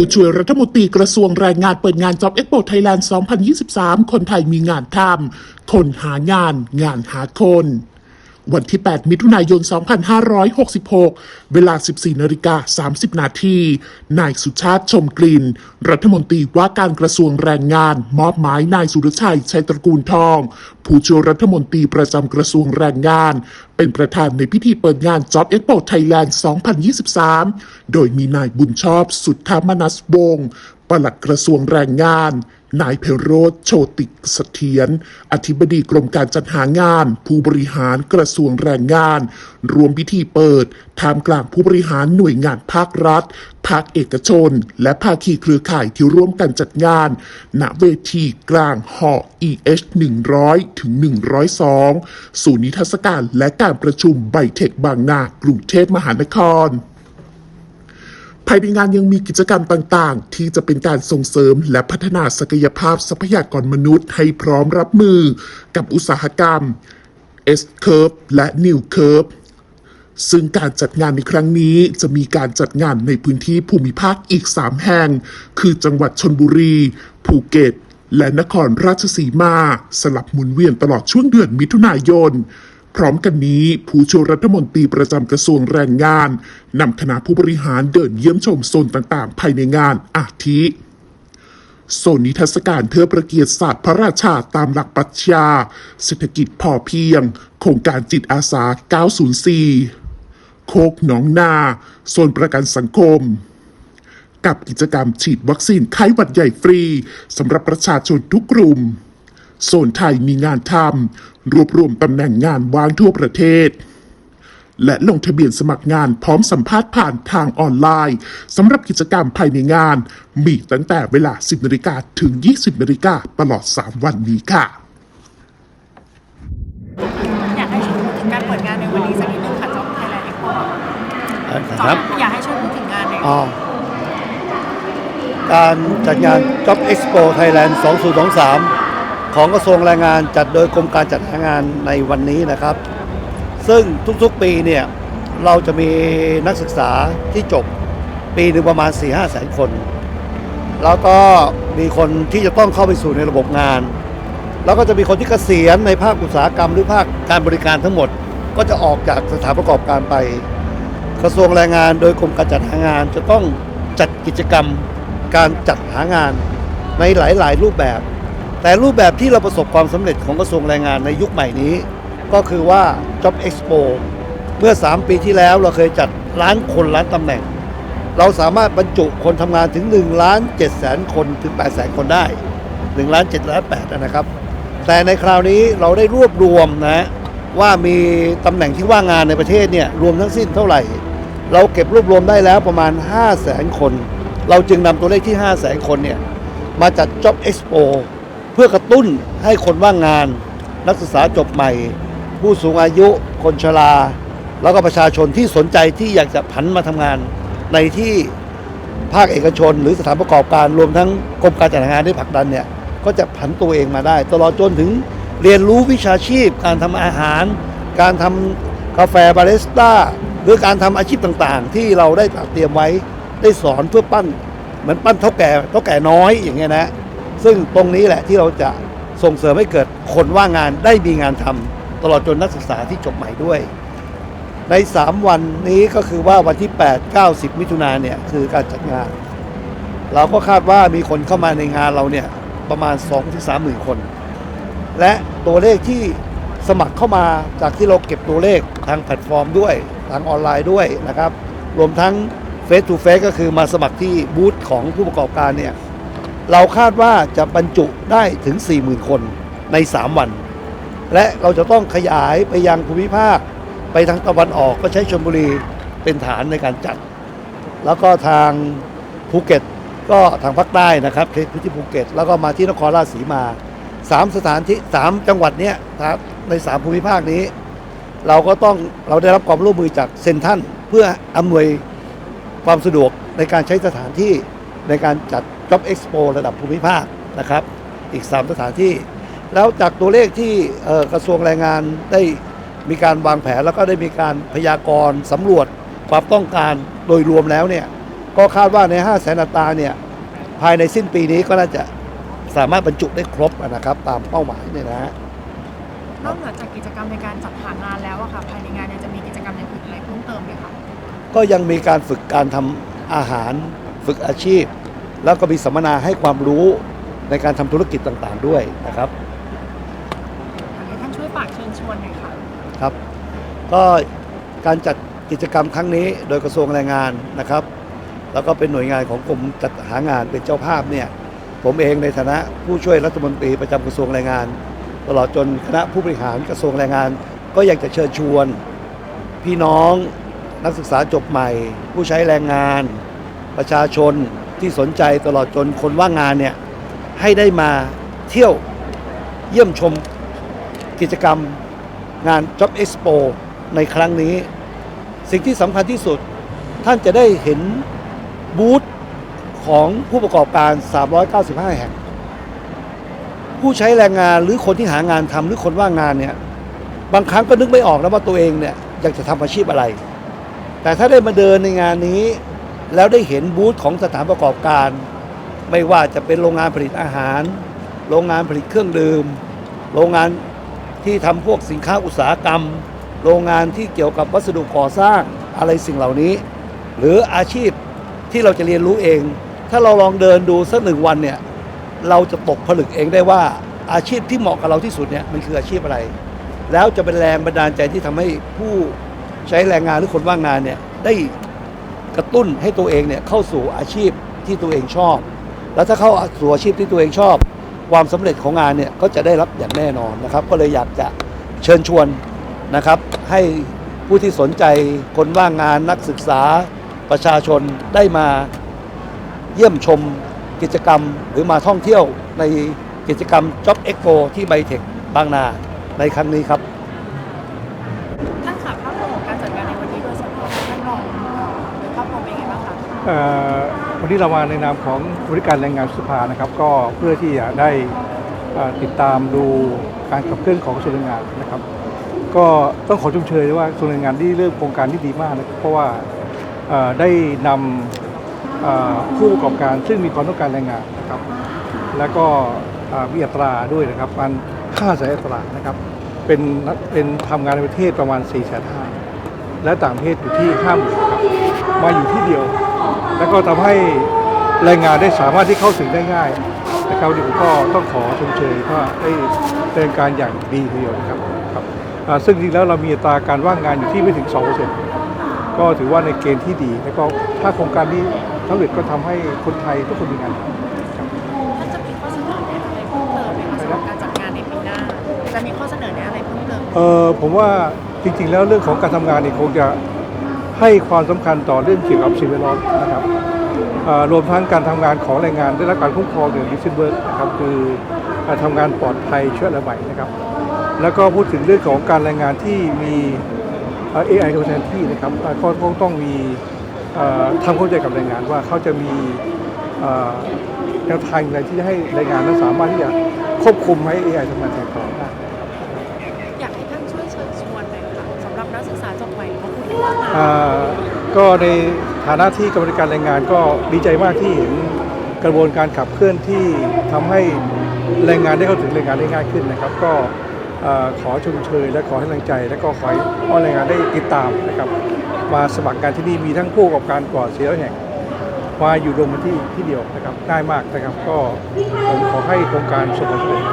ผู้ช่วยรัฐมนตรีกระทรวงแรงงานเปิดงาน Job Expo Thailand 2023 คนไทยมีงานทำคนหางาน งานหาคน วันที่ 8 มิถุนายน 2566 เวลา 14นาฬิกา30 นาที นายสุชาติชมกลิ่น รัฐมนตรีว่าการกระทรวงแรงงาน มอบหมายนายสุรชัยชัยตระกูลทอง ผู้ช่วยรัฐมนตรีประจำกระทรวงแรงงาน เป็นประธานในพิธีเปิดงาน Job Expo Thailand 2023 โดยมีนายบุญชอบสุทธามนัสวงศ์ปลัดกระทรวงแรงงาน นายเพโรธโชติเสถียรอธิบดีกรมการจัดหางาน ผู้บริหารกระทรวงแรงงาน รวมพิธีเปิดท่ามกลางผู้บริหารหน่วยงานภาครัฐ ภาคเอกชน และภาคีเครือข่ายที่ร่วมกันจัดงาน ณเวทีกลางหอ EH 100ถึง102 ศูนย์นิทรรศการและการประชุมไบเทคบางนากรุงเทพมหานคร ภายในงานยังมีกิจกรรมต่าง ๆ ที่จะเป็นการส่งเสริมและพัฒนาศักยภาพทรัพยากรมนุษย์ ให้พร้อมรับมือกับอุตสาหกรรม S Curve และ New Curve ซึ่งการจัดงานในครั้งนี้จะมีการจัดงานในพื้นที่ภูมิภาคอีก 3 แห่ง คือจังหวัดชนบุรี ภูเก็ต และนครราชสีมา สลับหมุนเวียนตลอดช่วงเดือนมิถุนายน พร้อมกันนี้ ผู้ช่วยรัฐมนตรีประจำกระทรวงแรงงานนำคณะผู้บริหารเดินเยี่ยมชมโซนต่างๆ ภายในงานอาทิโซนนิทรรศการเทิดพระเกียรติศาสตร์พระราชาตามหลักปรัชญาเศรษฐกิจพอเพียง โครงการจิตอาสา 904 โคกหนองนา โซนประกันสังคม กับกิจกรรมฉีดวัคซีนไข้หวัดใหญ่ฟรีสำหรับประชาชนทุกกลุ่ม โซนไทยมีงานทำรวบรวมตำแหน่งงานว่างทั่วประเทศ และลงทะเบียนสมัครงานพร้อมสัมภาษณ์ผ่านทางออนไลน์สำหรับกิจกรรมภายในงาน มีตั้งแต่เวลา 10นาฬิกาถึง 20นาฬิกาตลอด 3 วันนี้ค่ะ อยากให้ช่วยพูดถึงการเปิดงานในวันนี้สักนิดนึงค่ะจ๊อบไทยแลนด์เอ็กโปครับอยากให้ช่วยพูดถึงงานในอ๋อการจัดงาน Job Expo Thailand 2023 ของกระทรวงแรงงานจัดโดยกรมการจัดหางานในวันนี้นะครับ ซึ่งทุกๆปีเนี่ยเราจะมีนักศึกษาที่จบปีหนึ่งประมาณ 4-5แสนคน แล้วก็มีคนที่จะต้องเข้าไปสู่ในระบบงาน แล้วก็จะมีคนที่เกษียณในภาคอุตสาหกรรมหรือภาคการบริการทั้งหมด ก็จะออกจากสถานประกอบการไป กระทรวงแรงงานโดยกรมการจัดหางาน จะต้องจัดกิจกรรมการจัดหางานในหลาย ๆ รูปแบบ แต่รูปแบบที่เราประสบความสำเร็จของกระทรวงแรงงานในยุคใหม่นี้ ก็คือว่า Job Expo เมื่อ 3 ปีที่แล้วเราเคยจัดล้านคนล้านตำแหน่ง เราสามารถบรรจุคนทำงานถึง1ล้าน7แสนคนถึง8แสนคนได้1ล้าน7ล้าน8นะครับ แต่ในคราวนี้เราได้รวบรวมนะว่ามีตำแหน่งที่ว่างงานในประเทศเนี่ยรวมทั้งสิ้นเท่าไหร่ เราเก็บรวบรวมได้แล้วประมาณ 5 0 0แสนคน เราจึงนำตัวเลขที่ 5 0 0แสนคนเนี่ยมาจัด Job Expo พื่อกระตุ้นให้คนว่างงาน นักศึกษาจบใหม่ ผู้สูงอายุคนชรา แล้วก็ประชาชนที่สนใจที่อยากจะผันมาทำงาน ในที่ภาคเอกชน หรือสถานประกอบการรวมทั้งกรมการจัดหางานได้ผลักดันเนี่ยก็จะผันตัวเองมาได้ ตลอดจนถึงเรียนรู้วิชาชีพ การทำอาหาร การทำกาแฟบาริสต้าหรือการทำอาชีพต่างๆ ที่เราได้เตรียมไว้ได้สอนเพื่อปั้นเหมือนปั้นเท่าแก่เท่าแก่น้อยอย่างเงี้ยนะ ซึ่งตรงนี้แหละที่เราจะส่งเสริมให้เกิดคนว่างงานได้มีงานทำตลอดจนนักศึกษาที่จบใหม่ด้วย ใน 3 วันนี้ก็คือว่าวันที่ 8 9 10 มิถุนาเนี่ยคือการจัดงาน เราก็คาดว่ามีคนเข้ามาในงานเราเนี่ยประมาณ 2-3หมื่นคน และตัวเลขที่สมัครเข้ามาจากที่เราเก็บตัวเลขทางแพลตฟอร์มด้วย ทางออนไลน์ด้วยนะครับ รวมทั้ง Face to Face ก็คือมาสมัครที่บูธของผู้ประกอบการเนี่ย เราคาดว่าจะบรรจุได้ถึง 40,000 คนใน 3 วัน และเราจะต้องขยายไปยังภูมิภาค ไปทางตะวันออกก็ใช้ชลบุรีเป็นฐานในการจัด แล้วก็ทางภูเก็ตก็ทางภาคใต้นะครับพื้นที่ภูเก็ต แล้วก็มาที่นครราชสีมาสามสถานที่สามจังหวัดเนี้ยครับในสามภูมิภาคนี้ เราก็ต้องเราได้รับความร่วมมือจากเซนทันเพื่ออำนวยความสะดวกในการใช้สถานที่ในการจัด Job Expo ระดับภูมิภาคนะครับ อีก 3 สถานที่ แล้วจากตัวเลขที่เอ่อกระทรวงแรงงานได้มีการวางแผนแล้วก็ได้มีการพยากรณ์สำรวจความต้องการโดยรวมแล้วเนี่ยก็คาดว่าใน 5 0 0แสนอัตราเนี่ยภายในสิ้นปีนี้ก็น่าจะสามารถบรรจุได้ครบนะครับ ตามเป้าหมายเนี่ยนะฮะนอกเหนือจากกิจกรรมในการจัดหางานแล้วอะค่ะภายในงานเนี่ยจะมีกิจกรรมอย่างอื่นอะไรเพิ่มเติมไหมคะก็ยังมีการฝึกการทำอาหารฝึกอาชีพ แล้วก็มีสัมมนาให้ความรู้ในการทำธุรกิจต่างๆด้วยนะครับอยากให้ท่านช่วยฝากเชิญชวนหน่อยค่ะครับ ก็การจัดกิจกรรมครั้งนี้โดยกระทรวงแรงงานนะครับ แล้วก็เป็นหน่วยงานของกรมจัดหางานเป็นเจ้าภาพเนี่ยผมเองในฐานะผู้ช่วยรัฐมนตรีประจำกระทรวงแรงงาน ตลอดจนคณะผู้บริหารกระทรวงแรงงาน ก็อยากจะเชิญชวน พี่น้องนักศึกษาจบใหม่ ผู้ใช้แรงงาน ประชาชน ที่สนใจตลอดจนคนว่างงานเนี่ยให้ได้มาเที่ยวเยี่ยมชมกิจกรรมงาน Job Expo ในครั้งนี้ สิ่งที่สำคัญที่สุดท่านจะได้เห็นบูธของผู้ประกอบการ 395 แห่ง ผู้ใช้แรงงานหรือคนที่หางานทำหรือคนว่างงานเนี่ยบางครั้งก็นึกไม่ออกนะว่าตัวเองเนี่ยอยากจะทำอาชีพอะไร แต่ถ้าได้มาเดินในงานนี้ แล้วได้เห็นบูธของสถานประกอบการ ไม่ว่าจะเป็นโรงงานผลิตอาหาร โรงงานผลิตเครื่องดื่ม โรงงานที่ทำพวกสินค้าอุตสาหกรรม โรงงานที่เกี่ยวกับวัสดุก่อสร้างอะไรสิ่งเหล่านี้ หรืออาชีพที่เราจะเรียนรู้เอง ถ้าเราลองเดินดูสักหนึ่งวันเนี่ยเราจะตกผลึกเองได้ว่าอาชีพที่เหมาะกับเราที่สุดเนี่ยมันคืออาชีพอะไร แล้วจะเป็นแรงบันดาลใจที่ทำให้ผู้ใช้แรงงานหรือคนว่างงานเนี่ยได้ กระตุ้นให้ตัวเองเนี่ยเข้าสู่อาชีพที่ตัวเองชอบ แล้วถ้าเข้าสู่อาชีพที่ตัวเองชอบ ความสำเร็จของงานเนี่ยก็จะได้รับอย่างแน่นอนนะครับ ก็เลยอยากจะเชิญชวนนะครับให้ผู้ที่สนใจคนว่างงานนักศึกษาประชาชนได้มาเยี่ยมชมกิจกรรมหรือมาท่องเที่ยวในกิจกรรม Job Expo ที่ไบเทคบางนาในครั้งนี้ครับ ท่านค่ะ วันนี้เรามาในนามของบริการแรงงานสภานะครับ ก็เพื่อที่จะได้ติดตามดูการขับเคลื่อนของกระทรวงแรงงานนะครับ ก็ต้องขอชมเชยว่ากระทรวงแรงงานที่เริ่มโครงการที่ดีมากนะเพราะว่าได้นำผู้ประกอบการซึ่งมีความต้องการแรงงานนะครับ แล้วก็มีอัตราด้วยนะครับมันค่าสายอัตรานะครับเป็นเป็นทำงานในประเทศประมาณ4ี่แสนห้าและต่างประเทศอยู่ที่ห้าหมื่นครับมาอยู่ที่เดียว แล้วก็ทำให้แรงงานได้สามารถที่เข้าถึงได้ง่ายนะครับดิผมก็ต้องขอชมเชยว่าได้ดำเนินการอย่างดีทีเดียวนะครับครับอ่าซึ่งจริงๆแล้วเรามีอัตราการว่างงานอยู่ที่ไม่ถึง 2%ก็ถือว่าในเกณฑ์ที่ดีแล้วก็ถ้าโครงการนี้สำเร็จก็ทำให้คนไทยทุกคนมีงานทำครับท่านจะมีข้อเสนอแนะอะไรเพิ่มเติมไหมคะสำหรับการจัดงานในปีหน้าจะมีข้อเสนอแนะอะไรเพิ่มเติมเออผมว่าจริงๆ แล้วเรื่องของการทำงานนี่คงจะ ให้ความสำคัญต่อเรื่องเกี่ยวกับสิ่งแวดล้อมนะครับรวมทั้งการทำงานของแรงงานได้รับการคุ้มครองอย่างดิสเบิร์กนะครับคือการทำงานปลอดภัยเชื้อระบาดนะครับ แล้วก็พูดถึงเรื่องของการแรงงานที่มีเอ่อ AI ตัวแทนที่นะครับเอ่องต้องมีทำเข้าใจกับแรงงานว่าเขาจะมีแนวทางอะไรที่จะให้แรงงานนั้นสามารถที่จะควบคุมให้ AI ทำงานแทนเขาได้ ก็ในฐานะที่กรรมการแรงงานก็ดีใจมากที่เห็นกระบวนการขับเคลื่อนที่ทำให้แรงงานได้เข้าถึงแรงงานได้ง่ายขึ้นนะครับ ก็ขอชมเชย และขอให้กำลังใจ และก็ขอให้อ้อนแรงงานได้ติดตามนะครับ มาสมัครงานที่นี่มีทั้งผู้ประกอบการกว่าเสียแห่งมาอยู่รวมกันที่ที่เดียวนะครับง่ายมากนะครับ ก็ผมขอให้โครงการสมบูรณ์